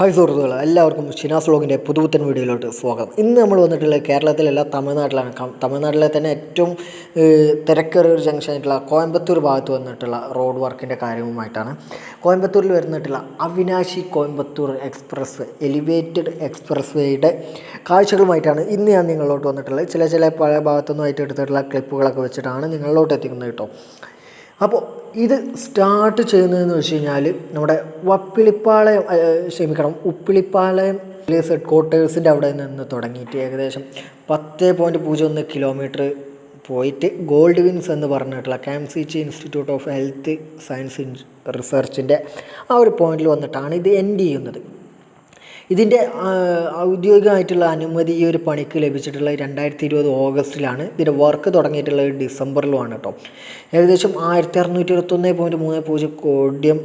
Hi സുഹൃത്തുക്കൾ എല്ലാവർക്കും ഷിനാസ് വ്ളോഗിന്റെ പുതുപുത്തൻ വീഡിയോയിലോട്ട് സ്വാഗതം. ഇന്ന് നമ്മൾ വന്നിട്ടുള്ളത് കേരളത്തിലല്ല തമിഴ്നാട്ടിലാണ്. തമിഴ്നാട്ടിലെ തന്നെ ഏറ്റവും തിരക്കേറിയ ഒരു ജംഗ്ഷൻ ആയിട്ടുള്ള കോയമ്പത്തൂർ ഭാഗത്ത് വന്നിട്ടുള്ള റോഡ് വർക്കിന്റെ കാര്യവുമായിട്ടാണ്. കോയമ്പത്തൂരിൽ വരുന്നിട്ടുള്ള Avinashi Coimbatore express elevated express വേയുടെ കാഴ്ചകളുമായിട്ടാണ് ഇന്ന് ഞാൻ നിങ്ങളോട്ട് വന്നിട്ടുള്ളത്. ചില ചില പഴയ ഭാഗത്തുനിന്നുമായിട്ട് എടുത്തിട്ടുള്ള ക്ലിപ്പുകളൊക്കെ വെച്ചിട്ടാണ് നിങ്ങളിലോട്ട് എത്തിക്കുന്നത് കേട്ടോ. അപ്പോൾ ഇത് സ്റ്റാർട്ട് ചെയ്യുന്നതെന്ന് വെച്ച് കഴിഞ്ഞാൽ നമ്മുടെ വപ്പിളിപ്പാളയം ക്ഷമിക്കണം ഉപ്പിളിപ്പാളയം പോലീസ് ഹെഡ് ക്വാർട്ടേഴ്സിന്റെ അവിടെ നിന്ന് തുടങ്ങിയിട്ട് ഏകദേശം പത്ത് പോയിന്റ് പൂജ്യം ഒന്ന് കിലോമീറ്റർ പോയിട്ട് ഗോൾഡ് വിൻസ് എന്ന് പറഞ്ഞിട്ടുള്ള കാംസിച്ചി ഇൻസ്റ്റിറ്റ്യൂട്ട് ഓഫ് ഹെൽത്ത് സയൻസ് റിസർച്ചിന്റെ ആ ഒരു പോയിന്റിൽ വന്നിട്ടാണ് ഇത് എൻഡ് ചെയ്യുന്നത്. ഇതിന്റെ ഔദ്യോഗികമായിട്ടുള്ള അനുമതി ഈ ഒരു പണിക്ക് ലഭിച്ചിട്ടുള്ള രണ്ടായിരത്തി ഇരുപത് ഓഗസ്റ്റിലാണ്. ഇതിന്റെ വർക്ക് തുടങ്ങിയിട്ടുള്ളത് ഡിസംബറിലുമാണ് കേട്ടോ. ഏകദേശം ആയിരത്തി അറുന്നൂറ്റി ഇരുപത്തൊന്ന് പോയിന്റ് മൂന്ന് പൂജ്യം കോടിയം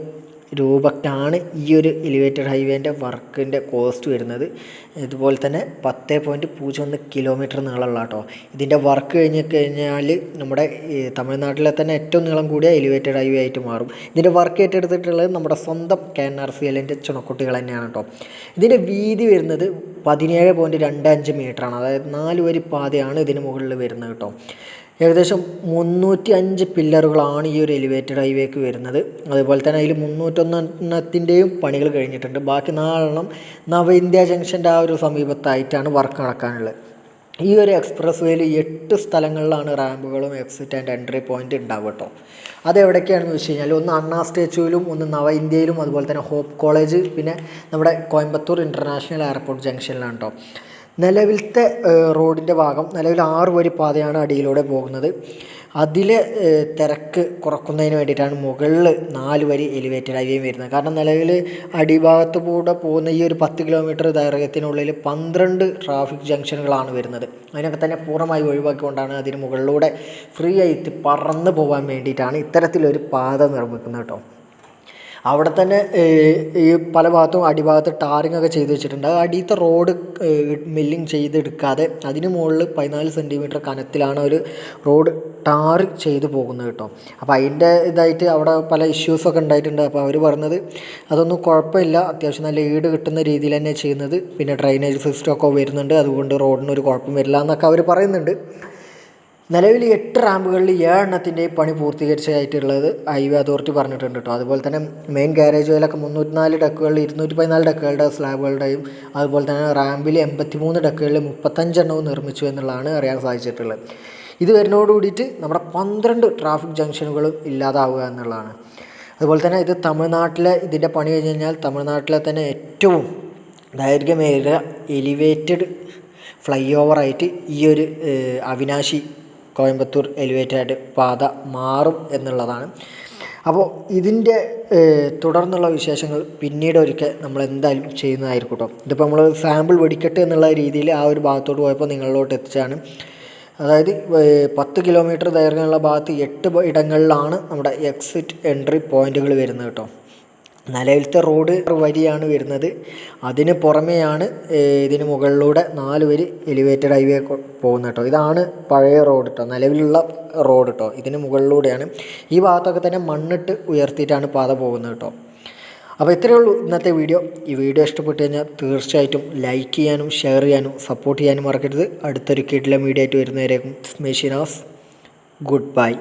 രൂപക്കാണ് ഈ ഒരു എലിവേറ്റഡ് ഹൈവേന്റെ വർക്കിന്റെ കോസ്റ്റ് വരുന്നത്. ഇതുപോലെ തന്നെ പത്ത് പോയിന്റ് പൂജ്യം ഒന്ന് കിലോമീറ്റർ നീളമുള്ള കേട്ടോ ഇതിന്റെ വർക്ക് കഴിഞ്ഞ് കഴിഞ്ഞാൽ നമ്മുടെ തമിഴ്നാട്ടിലെ തന്നെ ഏറ്റവും നീളം കൂടിയ എലിവേറ്റഡ് ഹൈവേ ആയിട്ട് മാറും. ഇതിന്റെ വർക്ക് ഏറ്റെടുത്തിട്ടുള്ളത് നമ്മുടെ സ്വന്തം കെ എൻ ആർ സി എല്ലിന്റെ ചുണക്കുട്ടികൾ തന്നെയാണ് കേട്ടോ ഇതിന്റെ വീതി വരുന്നത് പതിനേഴ് പോയിന്റ് രണ്ട് അഞ്ച് മീറ്ററാണ് അതായത് നാല് വരി പാതയാണ് ഇതിന് മുകളിൽ വരുന്നത് കേട്ടോ ഏകദേശം മുന്നൂറ്റി അഞ്ച് പില്ലറുകളാണ് ഈ ഒരു എലിവേറ്റഡ് ഹൈവേക്ക് വരുന്നത്. അതുപോലെ തന്നെ അതിൽ മുന്നൂറ്റൊന്നെണ്ണത്തിന്റെയും പണികൾ കഴിഞ്ഞിട്ടുണ്ട്. ബാക്കി നാലെണ്ണം നവ ഇന്ത്യ ജംഗ്ഷന്റെ ആ ഒരു സമീപത്തായിട്ടാണ് വർക്ക് നടക്കാനുള്ളത്. ഈ ഒരു എക്സ്പ്രസ് വേയിൽ എട്ട് സ്ഥലങ്ങളിലാണ് റാമ്പുകളും എക്സിറ്റ് ആൻഡ് എൻട്രി പോയിന്റ് ഉണ്ടാവുക കേട്ടോ അത് എവിടെയൊക്കെയാണെന്ന് വെച്ച് കഴിഞ്ഞാൽ ഒന്ന് അണ്ണാ സ്റ്റാച്യുവിലും ഒന്ന് നവ ഇന്ത്യയിലും അതുപോലെ തന്നെ ഹോപ്പ് കോളേജ് പിന്നെ നമ്മുടെ കോയമ്പത്തൂർ ഇന്റർനാഷണൽ എയർപോർട്ട് ജംഗ്ഷനിലാണ് കേട്ടോ നിലവിലത്തെ റോഡിന്റെ ഭാഗം നിലവിൽ ആറ് വരി പാതയാണ് അടിയിലൂടെ പോകുന്നത്. അതിലെ തിരക്ക് കുറക്കുന്നതിന് വേണ്ടിയിട്ടാണ് മുകളിൽ നാല് വരി എലിവേറ്റഡ് ഹൈവേയും വരുന്നത്. കാരണം നിലവിൽ അടിഭാഗത്ത് കൂടെ പോകുന്ന ഈ ഒരു പത്ത് കിലോമീറ്റർ ദൈർഘ്യത്തിനുള്ളിൽ പന്ത്രണ്ട് ട്രാഫിക് ജംഗ്ഷനുകളാണ് വരുന്നത്. അതിനൊക്കെ തന്നെ പൂർണമായി ഒഴിവാക്കിക്കൊണ്ടാണ് അതിന് മുകളിലൂടെ ഫ്രീ ആയിട്ട് പറന്ന് പോകാൻ വേണ്ടിയിട്ടാണ് ഇത്തരത്തിലൊരു പാത നിർമ്മിക്കുന്നത് കേട്ടോ. അവിടെ തന്നെ ഈ പല ഭാഗത്തും അടിഭാഗത്ത് ടാറിങ് ഒക്കെ ചെയ്ത് വെച്ചിട്ടുണ്ട്. ആ അടിയത്തെ റോഡ് മില്ലിങ് ചെയ്തെടുക്കാതെ അതിന് മുകളിൽ പതിനാല് സെന്റിമീറ്റർ കനത്തിലാണ് ഒരു റോഡ് ടാർ ചെയ്ത് പോകുന്നത് കേട്ടോ. അപ്പോൾ അതിന്റെ ഇതായിട്ട് അവിടെ പല ഇഷ്യൂസൊക്കെ ഉണ്ടായിട്ടുണ്ട്. അപ്പോൾ അവർ പറഞ്ഞത് അതൊന്നും കുഴപ്പമില്ല. അത്യാവശ്യം നല്ല ഈട് കിട്ടുന്ന രീതിയിൽ തന്നെ ചെയ്യുന്നത്. പിന്നെ ഡ്രൈനേജ് സിസ്റ്റം ഒക്കെ വരുന്നുണ്ട്. അതുകൊണ്ട് റോഡിന് ഒരു കുഴപ്പം വരില്ല എന്നൊക്കെ അവർ പറയുന്നുണ്ട്. നിലവിൽ എട്ട് റാമ്പുകളിൽ ഏഴെണ്ണത്തിന്റെയും പണി പൂർത്തീകരിച്ചതായിട്ടുള്ളത് ഹൈവേ അതോറിറ്റി പറഞ്ഞിട്ടുണ്ട് കേട്ടോ. അതുപോലെ തന്നെ മെയിൻ ഗാരേജ് വേലൊക്കെ മുന്നൂറ്റിനാല് ഡക്കുകളിൽ ഇരുന്നൂറ്റി പതിനാല് ഡക്കുകളുടെ സ്ലാബുകളുടെയും അതുപോലെ തന്നെ റാമ്പിൽ എൺപത്തി മൂന്ന് ഡക്കുകളിൽ മുപ്പത്തഞ്ചെണ്ണവും നിർമ്മിച്ചു എന്നുള്ളതാണ് അറിയാൻ സാധിച്ചിട്ടുള്ളത്. ഇത് വരുന്നതോട് കൂടിയിട്ട് നമ്മുടെ പന്ത്രണ്ട് ട്രാഫിക് ജംഗ്ഷനുകളും ഇല്ലാതാവുക എന്നുള്ളതാണ്. അതുപോലെ തന്നെ ഇത് തമിഴ്നാട്ടിലെ ഇതിന്റെ പണി കഴിഞ്ഞ് കഴിഞ്ഞാൽ തമിഴ്നാട്ടിലെ തന്നെ ഏറ്റവും ദൈർഘ്യമേറിയ എലിവേറ്റഡ് ഫ്ലൈ ഓവറായിട്ട് ഈ ഒരു അവിനാശി കോയമ്പത്തൂർ എലിവേറ്റഡ് പാത മാറും എന്നുള്ളതാണ്. അപ്പോൾ ഇതിന്റെ തുടർന്നുള്ള വിശേഷങ്ങൾ പിന്നീട് ഒരിക്കൽ നമ്മൾ എന്തായാലും ചെയ്യുന്നതായിരിക്കും ഇതിപ്പോൾ നമ്മൾ സാമ്പിൾ വെടിക്കട്ടെ എന്നുള്ള രീതിയിൽ ആ ഒരു ഭാഗത്തോട്ട് പോയപ്പോൾ നിങ്ങളിലോട്ട് എത്തിച്ചാണ് അതായത് പത്ത് കിലോമീറ്റർ ദൈർഘ്യമുള്ള ഭാഗത്ത് എട്ട് ഇടങ്ങളിലാണ് നമ്മുടെ എക്സിറ്റ് എൻട്രി പോയിന്റുകൾ വരുന്നത് കേട്ടോ നിലവിലത്തെ റോഡ് വരിയാണ് വരുന്നത്. അതിന് പുറമെയാണ് ഇതിന് മുകളിലൂടെ നാല് വരി എലിവേറ്റഡ് ഹൈവേ പോകുന്നത് കേട്ടോ. ഇതാണ് പഴയ റോഡ് കേട്ടോ. നിലവിലുള്ള റോഡ് കേട്ടോ. ഇതിന് മുകളിലൂടെയാണ്. ഈ ഭാഗത്തൊക്കെ തന്നെ മണ്ണിട്ട് ഉയർത്തിയിട്ടാണ് പാത പോകുന്നത് കേട്ടോ. അപ്പോൾ ഇത്രയേ ഉള്ളൂ ഇന്നത്തെ വീഡിയോ. ഈ വീഡിയോ ഇഷ്ടപ്പെട്ടു കഴിഞ്ഞാൽ തീർച്ചയായിട്ടും ലൈക്ക് ചെയ്യാനും ഷെയർ ചെയ്യാനും സപ്പോർട്ട് ചെയ്യാനും മറക്കരുത്. അടുത്തൊരു കിഡിലെ വീഡിയോ ആയിട്ട് വരുന്നവരേക്കും സ്മേഷിനാസ് ഗുഡ് ബൈ